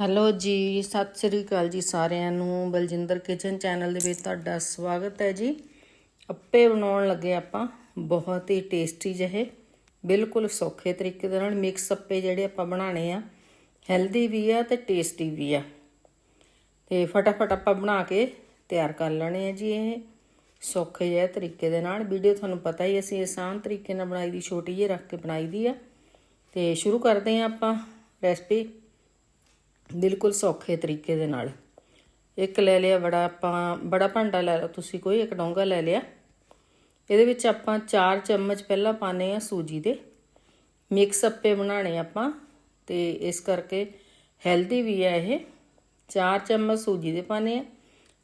Hello ਜੀ, ਸਤਿ ਸ੍ਰੀ ਅਕਾਲ ਜੀ ਸਾਰਿਆਂ ਨੂੰ। ਬਲਜਿੰਦਰ ਕਿਚਨ ਚੈਨਲ ਦੇ ਵਿੱਚ ਤੁਹਾਡਾ ਸਵਾਗਤ ਹੈ ਜੀ। ਅੱਪੇ ਬਣਾਉਣ ਲੱਗੇ ਆਪਾਂ ਬਹੁਤ ਹੀ ਟੇਸਟੀ ਜਿਹੇ, ਬਿਲਕੁਲ ਸੌਖੇ ਤਰੀਕੇ ਦੇ ਨਾਲ ਮਿਕਸ ਅੱਪੇ ਜਿਹੜੇ ਆਪਾਂ ਬਣਾਣੇ ਆ, ਹੈਲਦੀ ਵੀ ਆ ਤੇ ਟੇਸਟੀ ਵੀ ਆ। ਤੇ ਫਟਾਫਟ ਆਪਾਂ ਬਣਾ ਕੇ ਤਿਆਰ ਕਰ ਲੈਣੇ ਆ ਜੀ ਇਹ ਸੌਖੇ ਜਿਹੇ ਤਰੀਕੇ ਦੇ ਨਾਲ। ਵੀਡੀਓ ਤੁਹਾਨੂੰ ਪਤਾ ਹੀ ਅਸੀਂ ਆਸਾਨ ਤਰੀਕੇ ਨਾਲ ਬਣਾਈ ਦੀ, ਛੋਟੀ ਜਿਹੀ ਰੱਖ ਕੇ ਬਣਾਈ ਦੀ ਆ। ਤੇ ਸ਼ੁਰੂ ਕਰਦੇ ਆ ਆਪਾਂ ਰੈਸਪੀ। ਬਿਲਕੁਲ ਸੌਖੇ ਤਰੀਕੇ ਦੇ ਨਾਲ। ਇੱਕ ਲੈ ਲਿਆ, ਬੜਾ ਆਪਾਂ, ਬੜਾ ਭਾਂਡਾ ਲੈ ਲਓ ਤੁਸੀਂ ਕੋਈ, ਇੱਕ ਡੋਂਗਾ ਲੈ ਲਿਆ। ਇਹਦੇ ਵਿੱਚ ਆਪਾਂ 4 ਚਮਚ ਪਹਿਲਾਂ ਪਾਣੇ ਆ ਸੂਜੀ ਦੇ। ਮਿਕਸ ਅੱਪੇ ਬਣਾਣੇ ਆਪਾਂ, ਤੇ ਇਸ ਕਰਕੇ ਹੈਲਦੀ ਵੀ ਹੈ ਇਹ। 4 ਚਮਚ ਸੂਜੀ ਦੇ ਪਾਣੇ ਆ।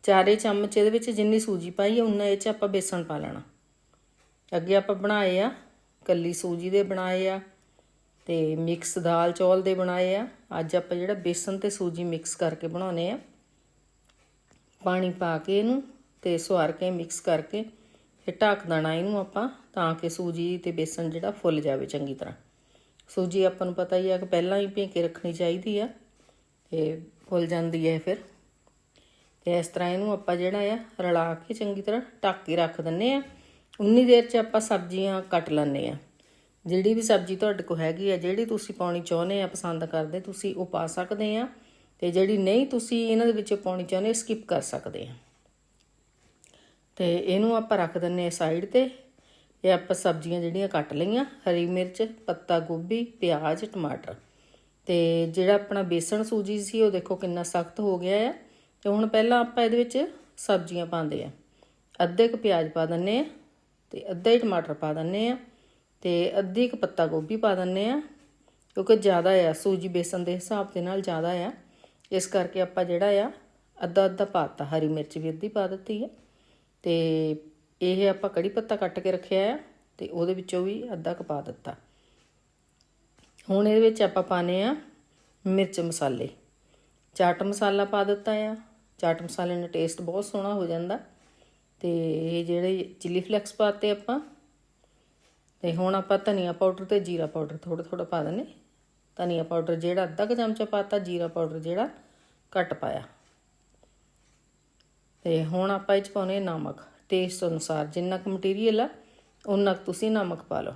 ਚਾਰੇ ਚਮਚ ਇਹਦੇ ਵਿੱਚ ਜਿੰਨੀ ਸੂਜੀ ਪਾਈ ਹੈ ਉਨਾ ਇਹ ਚ ਆਪਾਂ ਬੇਸਣ ਪਾ ਲੈਣਾ। ਅੱਗੇ ਆਪਾਂ ਬਣਾਏ ਆ, ਕੱਲੀ ਸੂਜੀ ਦੇ ਬਣਾਏ ਆ। ਤੇ ਮਿਕਸ ਦਾਲ ਚੌਲ ਦੇ ਬਣਾਏ ਆ। ਅੱਜ ਆਪਾਂ ਜਿਹੜਾ ਬੇਸਨ ਤੇ ਸੂਜੀ ਮਿਕਸ ਕਰਕੇ ਬਣਾਉਨੇ ਆ। ਪਾਣੀ ਪਾ ਕੇ ਇਹਨੂੰ ਤੇ ਸਵਾਰ ਕੇ ਮਿਕਸ ਕਰਕੇ ਫਿਰ ਢੱਕ ਦੇਣਾ ਇਹਨੂੰ ਆਪਾਂ ਤਾਂ ਕਿ ਸੂਜੀ ਤੇ ਬੇਸਨ ਜਿਹੜਾ ਫੁੱਲ ਜਾਵੇ ਚੰਗੀ ਤਰ੍ਹਾਂ। ਸੂਜੀ ਆਪਾਂ ਨੂੰ ਪਤਾ ਹੀ ਆ ਕਿ ਪਹਿਲਾਂ ਹੀ ਭੇ ਕੇ ਰੱਖਣੀ ਚਾਹੀਦੀ ਆ ਤੇ ਫੁੱਲ ਜਾਂਦੀ ਹੈ ਫਿਰ। ਤੇ ਇਸ ਤਰ੍ਹਾਂ ਇਹਨੂੰ ਆਪਾਂ ਜਿਹੜਾ ਆ ਰਲਾ ਕੇ ਚੰਗੀ ਤਰ੍ਹਾਂ ਢੱਕ ਕੇ ਰੱਖ ਦਿੰਨੇ ਆ। ਉਨੀ ਦੇਰ 'ਚ ਆਪਾਂ ਸਬਜ਼ੀਆਂ ਕੱਟ ਲੈਣੇ ਆ। ਜਿਹੜੀ ਵੀ ਸਬਜ਼ੀ ਤੁਹਾਡੇ ਕੋਲ ਹੈਗੀ ਆ, ਜਿਹੜੀ ਤੁਸੀਂ ਪਾਉਣੀ ਚਾਹੁੰਦੇ ਆ, ਪਸੰਦ ਕਰਦੇ, ਤੁਸੀਂ ਉਹ ਪਾ ਸਕਦੇ ਆ। ਤੇ ਜਿਹੜੀ ਨਹੀਂ ਤੁਸੀਂ ਇਹਨਾਂ ਦੇ ਵਿੱਚ ਪਾਉਣੀ ਚਾਹੁੰਦੇ ਸਕਿਪ ਕਰ ਸਕਦੇ ਆ। ਤੇ ਇਹਨੂੰ ਆਪਾਂ ਰੱਖ ਦਿੰਨੇ ਆ ਸਾਈਡ ਤੇ ਇਹ ਆਪਾਂ ਸਬਜ਼ੀਆਂ ਜਿਹੜੀਆਂ ਕੱਟ ਲਈਆਂ, ਹਰੀ ਮਿਰਚ, ਪੱਤਾ ਗੋਭੀ, ਪਿਆਜ਼, ਟਮਾਟਰ। ਤੇ ਜਿਹੜਾ ਆਪਣਾ ਬੇਸਣ ਸੂਜੀ ਸੀ, ਉਹ ਦੇਖੋ ਕਿੰਨਾ ਸਖਤ ਹੋ ਗਿਆ ਆ। ਤੇ ਹੁਣ ਪਹਿਲਾਂ ਆਪਾਂ ਇਹਦੇ ਵਿੱਚ ਸਬਜ਼ੀਆਂ ਪਾਉਂਦੇ ਆ। ਅੱਧੇ ਕ ਪਿਆਜ਼ ਪਾ ਦਿੰਨੇ ਆ ਤੇ ਅੱਧਾ ਹੀ ਟਮਾਟਰ ਪਾ ਦਿੰਨੇ ਆ। ਤੇ ਅੱਧੀ ਕ ਪੱਤਾ ਗੋਭੀ ਪਾ ਦਿੰਨੇ ਆ ਕਿਉਂਕਿ ਜ਼ਿਆਦਾ ਆ, ਸੂਜੀ ਬੇਸਨ ਦੇ ਹਿਸਾਬ ਦੇ ਨਾਲ ਜ਼ਿਆਦਾ ਆ। ਇਸ ਕਰਕੇ ਆਪਾਂ ਜਿਹੜਾ ਆ, ਅੱਧਾ ਅੱਧਾ ਪਾਤਾ, ਹਰੀ ਮਿਰਚ ਵੀ ਅੱਧੀ ਪਾ ਦਿੱਤੀ ਹੈ ਤੇ ਇਹ ਆਪਾਂ ਕੜੀ ਪੱਤਾ ਕੱਟ ਕੇ ਰੱਖਿਆ ਆ, ਤੇ ਉਹਦੇ ਵਿੱਚੋਂ ਵੀ ਅੱਧਾ ਕ ਪਾ ਦਿੱਤਾ। ਹੁਣ ਇਹਦੇ ਵਿੱਚ ਆਪਾਂ ਪਾਣੇ ਆ ਮਿਰਚ ਮਸਾਲੇ। ਚਾਟ ਮਸਾਲਾ ਪਾ ਦਿੱਤਾ ਆ। ਚਾਟ ਮਸਾਲੇ ਨਾਲ ਟੇਸਟ ਬਹੁਤ ਸੋਹਣਾ ਹੋ ਜਾਂਦਾ। ਤੇ ਇਹ ਜਿਹੜੇ ਚਿੱਲੀ ਫਲੈਕਸ ਪਾਤੇ ਆਪਾਂ ਤੇ ਹੁਣ ਆਪਾਂ ਧਨੀਆ ਪਾਊਡਰ ਤੇ ਜੀਰਾ ਪਾਊਡਰ ਥੋੜਾ ਥੋੜਾ ਪਾ ਦਨੇ ਧਨੀਆ ਪਾਊਡਰ ਜਿਹੜਾ ਅੱਧਾ ਕ ਚਮਚਾ ਪਾਤਾ ਜੀਰਾ ਪਾਊਡਰ ਜਿਹੜਾ ਘੱਟ ਪਾਇਆ। ਤੇ ਹੁਣ ਆਪਾਂ ਇਹ ਚ ਪਾਉਨੇ ਨਮਕ। ਟੇਸਟ ਅਨੁਸਾਰ ਜਿੰਨਾ ਕੁ ਮਟੀਰੀਅਲ ਆ ਉਨਾ ਕੁ ਤੁਸੀਂ ਨਮਕ ਪਾ ਲਓ।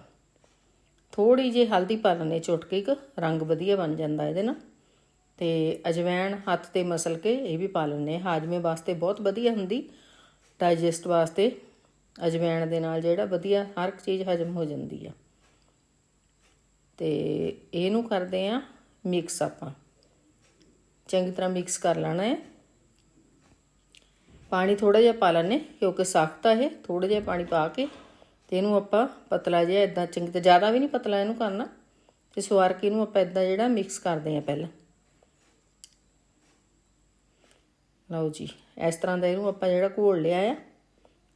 ਥੋੜੀ ਜਿਹੀ ਹਲਦੀ ਪਾ ਲੈਣੇ ਚੁਟਕੀ ਕ, ਰੰਗ ਵਧੀਆ ਬਣ ਜਾਂਦਾ ਇਹਦੇ ਨਾਲ। ਤੇ ਅਜਵੈਣ ਹੱਥ ਤੇ ਮਸਲ ਕੇ ਇਹ ਵੀ ਪਾ ਲੈਣੇ ਹਾਜਮੇ ਵਾਸਤੇ ਬਹੁਤ ਵਧੀਆ ਹੁੰਦੀ ਡਾਈਜੈਸਟ ਵਾਸਤੇ ਅਜਵਾਇਣ ਦੇ ਨਾਲ ਜਿਹੜਾ ਵਧੀਆ ਹਰ ਇੱਕ ਚੀਜ਼ ਹਜਮ ਹੋ ਜਾਂਦੀ ਆ। ਤੇ ਇਹਨੂੰ ਕਰਦੇ ਆ ਮਿਕਸ ਆਪਾਂ। ਚੰਗੀ ਤਰ੍ਹਾਂ ਮਿਕਸ ਕਰ ਲੈਣਾ ਹੈ। ਪਾਣੀ ਥੋੜਾ ਜਿਹਾ ਪਾ ਲੈਣੇ ਕਿਉਂਕਿ ਸਖਤ ਆ ਇਹ ਥੋੜਾ ਜਿਹਾ ਪਾਣੀ ਪਾ ਕੇ ਤੇ ਇਹਨੂੰ ਆਪਾਂ ਪਤਲਾ ਜਿਹਾ ਇਦਾਂ ਚੰਗੀ ਤਰ੍ਹਾਂ, ਜ਼ਿਆਦਾ ਵੀ ਨਹੀਂ ਪਤਲਾ ਇਹਨੂੰ ਕਰਨਾ। ਤੇ ਸਵਾਰ ਕੇ ਇਹਨੂੰ ਆਪਾਂ ਇਦਾਂ ਜਿਹੜਾ ਮਿਕਸ ਕਰਦੇ ਆ ਪਹਿਲਾਂ। ਲਓ ਜੀ, ਇਸ ਤਰ੍ਹਾਂ ਦਾ ਇਹਨੂੰ ਆਪਾਂ ਜਿਹੜਾ ਘੋਲ ਲਿਆ ਆ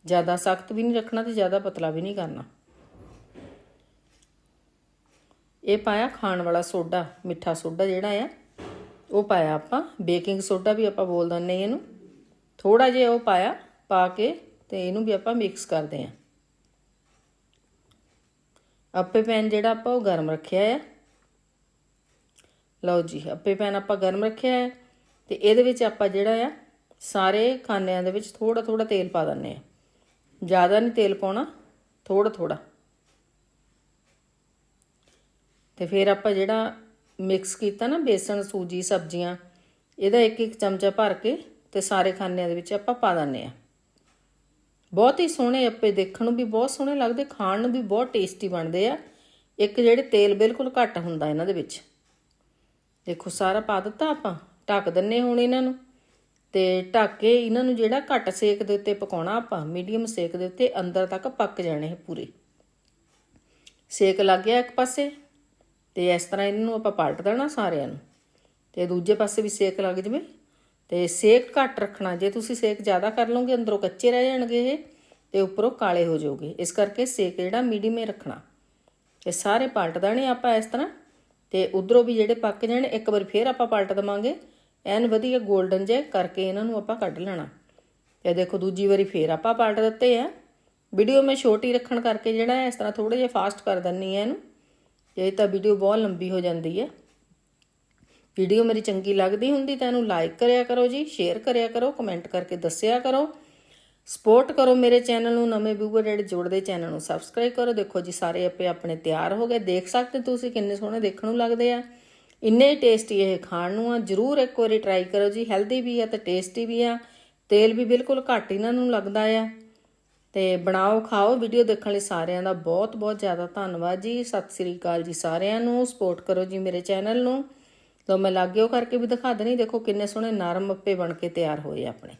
ਜ਼ਿਆਦਾ ਸਖਤ ਵੀ ਨਹੀਂ ਰੱਖਣਾ ਤੇ ਜ਼ਿਆਦਾ ਪਤਲਾ ਵੀ ਨਹੀਂ ਕਰਨਾ। ਇਹ ਪਾਇਆ ਖਾਣ ਵਾਲਾ ਸੋਡਾ, ਮਿੱਠਾ ਸੋਡਾ ਜਿਹੜਾ ਆ, ਉਹ ਪਾਇਆ ਆਪਾਂ। ਬੇਕਿੰਗ ਸੋਡਾ ਵੀ ਆਪਾਂ ਬੋਲ ਦਿੰਨੇ ਇਹਨੂੰ। ਥੋੜਾ ਜਿਹਾ ਉਹ ਪਾਇਆ, ਪਾ ਕੇ ਤੇ ਇਹਨੂੰ ਵੀ ਆਪਾਂ ਮਿਕਸ ਕਰਦੇ ਆਂ ਅੱਪੇ ਪੈਨ ਜਿਹੜਾ ਆਪਾਂ ਉਹ ਗਰਮ ਰੱਖਿਆ ਆ। ਲਓ ਜੀ ਅੱਪੇ ਪੈਨ ਆਪਾਂ ਗਰਮ ਰੱਖਿਆ ਹੈ ਤੇ ਇਹਦੇ ਵਿੱਚ ਆਪਾਂ ਜਿਹੜਾ ਆ, ਸਾਰੇ ਖਾਨਿਆਂ ਦੇ ਵਿੱਚ ਥੋੜਾ ਥੋੜਾ ਤੇਲ ਪਾ ਦਿੰਨੇ ਆ ਜ਼ਿਆਦਾ ਨਹੀਂ ਤੇਲ ਪਾਉਣਾ ਥੋੜਾ ਥੋੜਾ ਤੇ ਫਿਰ ਆਪਾਂ ਜਿਹੜਾ ਮਿਕਸ ਕੀਤਾ ਨਾ ਬੇਸਣ, ਸੂਜੀ, ਸਬਜ਼ੀਆਂ, ਇਹਦਾ ਇੱਕ ਇੱਕ ਚਮਚਾ ਭਰ ਕੇ ਤੇ ਸਾਰੇ ਖਾਨਿਆਂ ਦੇ ਵਿੱਚ ਆਪਾਂ ਪਾ ਦਿੰਨੇ ਆ ਬਹੁਤ ਹੀ ਸੋਹਣੇ ਅੱਪੇ ਦੇਖਣ ਨੂੰ ਵੀ ਬਹੁਤ ਸੋਹਣੇ ਲੱਗਦੇ, ਖਾਣ ਨੂੰ ਵੀ ਬਹੁਤ ਟੇਸਟੀ ਬਣਦੇ ਆ। ਇੱਕ ਜਿਹੜੇ ਤੇਲ ਬਿਲਕੁਲ ਘੱਟ ਹੁੰਦਾ ਇਹਨਾਂ ਦੇ ਵਿੱਚ। ਦੇਖੋ ਸਾਰਾ ਪਾ ਦਿੱਤਾ ਆਪਾਂ, ਢੱਕ ਦਿੰਨੇ ਹੁਣ ਇਹਨਾਂ ਨੂੰ। ਤੇ ਢੱਕ ਕੇ ਇਹਨਾਂ ਨੂੰ ਜਿਹੜਾ ਘੱਟ ਸੇਕ ਦੇ ਉੱਤੇ ਪਕਾਉਣਾ ਆਪਾਂ, ਮੀਡੀਅਮ ਸੇਕ ਦੇ ਉੱਤੇ ਅੰਦਰ ਤੱਕ ਪੱਕ ਜਾਣੇ ਇਹ ਪੂਰੇ। ਸੇਕ ਲੱਗ ਗਿਆ ਇੱਕ ਪਾਸੇ ਤੇ ਇਸ ਤਰ੍ਹਾਂ ਇਹਨਾਂ ਨੂੰ ਆਪਾਂ ਪਲਟ ਦੇਣਾ ਸਾਰਿਆਂ ਨੂੰ। ਤੇ ਦੂਜੇ ਪਾਸੇ ਵੀ ਸੇਕ ਲੱਗ ਜਵੇ। ਤੇ ਸੇਕ ਘੱਟ ਰੱਖਣਾ, ਜੇ ਤੁਸੀਂ ਸੇਕ ਜ਼ਿਆਦਾ ਕਰ ਲਓਗੇ, ਅੰਦਰੋਂ ਕੱਚੇ ਰਹਿ ਜਾਣਗੇ ਇਹ ਤੇ ਉੱਪਰੋਂ ਕਾਲੇ ਹੋ ਜਾਓਗੇ। ਇਸ ਕਰਕੇ ਸੇਕ ਜਿਹੜਾ ਮੀਡੀਅਮ ਹੀ ਰੱਖਣਾ। ਤੇ ਸਾਰੇ ਪਲਟ ਦੇਣੇ ਆਪਾਂ ਇਸ ਤਰ੍ਹਾਂ। ਤੇ ਉਧਰੋਂ ਵੀ ਜਿਹੜੇ ਪੱਕ ਜਾਣ, ਇੱਕ ਵਾਰ ਫੇਰ ਆਪਾਂ ਪਲਟ ਦਵਾਂਗੇ। ਐਨ ਵਧੀਆ 골ਡਨ ਜੇ ਕਰਕੇ ਇਹਨਾਂ ਨੂੰ ਆਪਾਂ ਕੱਢ ਲੈਣਾ। ਤੇ ਦੇਖੋ ਦੂਜੀ ਵਾਰੀ ਫੇਰ ਆਪਾਂ ਪਲਟ ਦਿੱਤੇ ਆ। ਵੀਡੀਓ ਮੈਂ ਛੋਟੀ ਰੱਖਣ ਕਰਕੇ ਜਿਹੜਾ ਇਸ ਤਰ੍ਹਾਂ ਥੋੜਾ ਜਿਹਾ ਫਾਸਟ ਕਰ ਦਿੰਨੀ ਆ ਇਹਨੂੰ। ਇਹ ਤਾਂ ਵੀਡੀਓ ਬਹੁਤ ਲੰਬੀ ਹੋ ਜਾਂਦੀ ਹੈ ਵੀਡੀਓ ਮੇਰੀ ਚੰਗੀ ਲੱਗਦੀ ਹੁੰਦੀ ਤਾਂ ਇਹਨੂੰ ਲਾਈਕ ਕਰਿਆ ਕਰੋ ਜੀ ਸ਼ੇਅਰ ਕਰਿਆ ਕਰੋ ਕਮੈਂਟ ਕਰਕੇ ਦੱਸਿਆ ਕਰੋ। ਸਪੋਰਟ ਕਰੋ ਮੇਰੇ ਚੈਨਲ ਨੂੰ, ਨਵੇਂ ਵਿਊਅਰ ਜਿਹੜੇ ਜੁੜਦੇ ਚੈਨਲ ਨੂੰ ਸਬਸਕ੍ਰਾਈਬ ਕਰੋ। ਦੇਖੋ ਜੀ, ਸਾਰੇ ਆਪੇ ਆਪਣੇ ਤਿਆਰ ਹੋ ਗਏ। ਦੇਖ ਸਕਦੇ ਤੁਸੀਂ ਕਿੰਨੇ ਸੋਹਣੇ ਦੇਖਣ ਨੂੰ ਲੱਗਦੇ ਆ। ਇੰਨੇ ਟੇਸਟੀ ਇਹ ਖਾਣ ਨੂੰ ਆ, ਜਰੂਰ ਇੱਕ ਵਾਰੀ ਟਰਾਈ ਕਰੋ ਜੀ। ਹੈਲਦੀ ਵੀ ਆ ਤੇ ਟੇਸਟੀ ਵੀ ਆ। ਤੇਲ ਵੀ ਬਿਲਕੁਲ ਘੱਟ ਇਹਨਾਂ ਨੂੰ ਲੱਗਦਾ ਆ। ਤੇ ਬਣਾਓ, ਖਾਓ। ਵੀਡੀਓ ਦੇਖਣ ਲਈ ਸਾਰਿਆਂ ਦਾ ਬਹੁਤ ਬਹੁਤ ਜ਼ਿਆਦਾ ਧੰਨਵਾਦ ਜੀ। ਸਤਿ ਸ੍ਰੀ ਅਕਾਲ ਜੀ ਸਾਰਿਆਂ ਨੂੰ। ਸਪੋਰਟ ਕਰੋ ਜੀ ਮੇਰੇ ਚੈਨਲ ਨੂੰ। ਤਾਂ ਮੈਂ ਲਾਗਿਓ ਕਰਕੇ ਵੀ ਦਿਖਾ ਦਣੀ। ਦੇਖੋ ਕਿੰਨੇ ਸੋਹਣੇ ਨਰਮ ਅੱਪੇ ਬਣ ਕੇ ਤਿਆਰ ਹੋਏ ਆਪਣੇ।